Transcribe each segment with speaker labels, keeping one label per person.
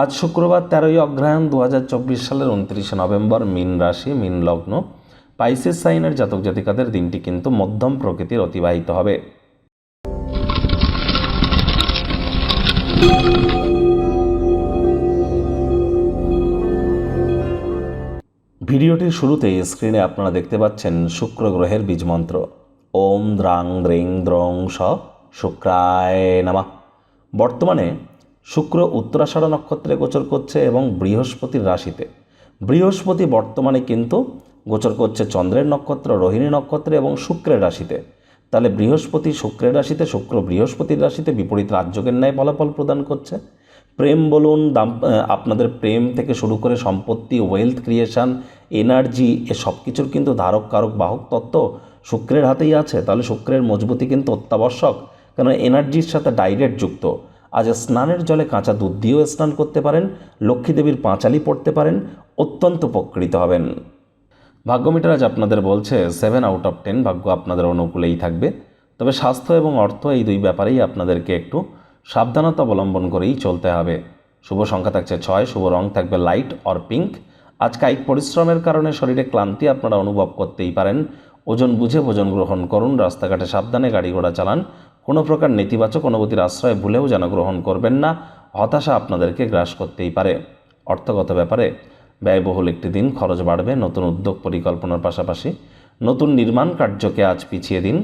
Speaker 1: আজ শুক্রবার তেরোই অগ্রহায়ণ দু হাজার চব্বিশ সালের উনত্রিশে নভেম্বর মিন রাশি, মিন লগ্ন। পাইসেস সাইনের জাতক জাতিকাদের দিনটি কিন্তু মধ্যম প্রকৃতির অতিবাহিত হবে। ভিডিওটির শুরুতেই স্ক্রিনে আপনারা দেখতে পাচ্ছেন শুক্র গ্রহের বীজমন্ত্র ওম দ্রাং দ্রিং দ্রং স শুক্রায় নামা। বর্তমানে শুক্র উত্তরাষাঢ় নক্ষত্রে গোচর করছে এবং বৃহস্পতির রাশিতে। বৃহস্পতি বর্তমানে কিন্তু গোচর করছে চন্দ্রের নক্ষত্র, রোহিণী নক্ষত্রে এবং শুক্রের রাশিতে। তাহলে বৃহস্পতি শুক্রের রাশিতে, শুক্র বৃহস্পতির রাশিতে বিপরীত রাজ্যকের ন্যায় ফলাফল প্রদান করছে। প্রেম বলুন, দাম আপনাদের প্রেম থেকে শুরু করে সম্পত্তি ওয়েলথ ক্রিয়েশন এনার্জি এ সব কিছুর কিন্তু ধারক কারক বাহক তত্ত্ব শুক্রের হাতেই আছে। তাহলে শুক্রের মজবুতি কিন্তু অত্যাবশ্যক কারণ এনার্জির সাথে ডাইরেক্ট যুক্ত। আজ স্নানের জলে কাঁচা দুধ দিয়েও স্নান করতে পারেন, লক্ষ্মী দেবীর পাঁচালি পড়তে পারেন, অত্যন্ত উপকৃত হবেন। ভাগ্যমিটার আজ আপনাদের বলছে সেভেন আউট অফ টেন ভাগ্য আপনাদের অনুকূলেই থাকবে। তবে স্বাস্থ্য এবং অর্থ এই দুই ব্যাপারেই আপনাদেরকে একটু সাবধানতা অবলম্বন করেই চলতে হবে। শুভ সংখ্যা থাকছে ছয়, শুভ রং থাকবে লাইট অর পিঙ্ক আজ কায়িক পরিশ্রমের কারণে শরীরে ক্লান্তি আপনারা অনুভব করতেই পারেন। ওজন বুঝে ভোজন গ্রহণ করুন, রাস্তাঘাটে সাবধানে গাড়ি ঘোড়া চালান কোনো প্রকার নেতিবাচক অনুভূতির আশ্রয় ভুলেও যেন গ্রহণ করবেন না, হতাশা আপনাদেরকে গ্রাস করতেই পারে। অর্থগত ব্যাপারে ব্যয়বহুল একটি দিন, খরচ বাড়বে, নতুন উদ্যোগ পরিকল্পনার পাশাপাশি নতুন নির্মাণ কার্যকে আজ পিছিয়ে দিন।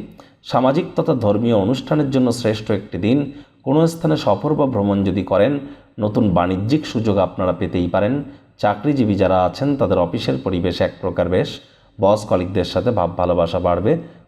Speaker 1: সামাজিক তথা ধর্মীয় অনুষ্ঠানের জন্য শ্রেষ্ঠ একটি দিন। কোনো স্থানে সফর বা ভ্রমণ যদি করেন, নতুন বাণিজ্যিক সুযোগ আপনারা পেতেই পারেন। চাকরিজীবী যারা আছেন, তাদের অফিসের পরিবেশ এক প্রকার বেশ। বস কলিকদের সাথে ভাব ভালোবাসা বাড়বে।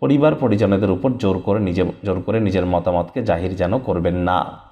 Speaker 1: পরিবার পরিজনদের উপর জোর করে নিজে জোর করে নিজের মতামতকে জাহির যেন করবেন না।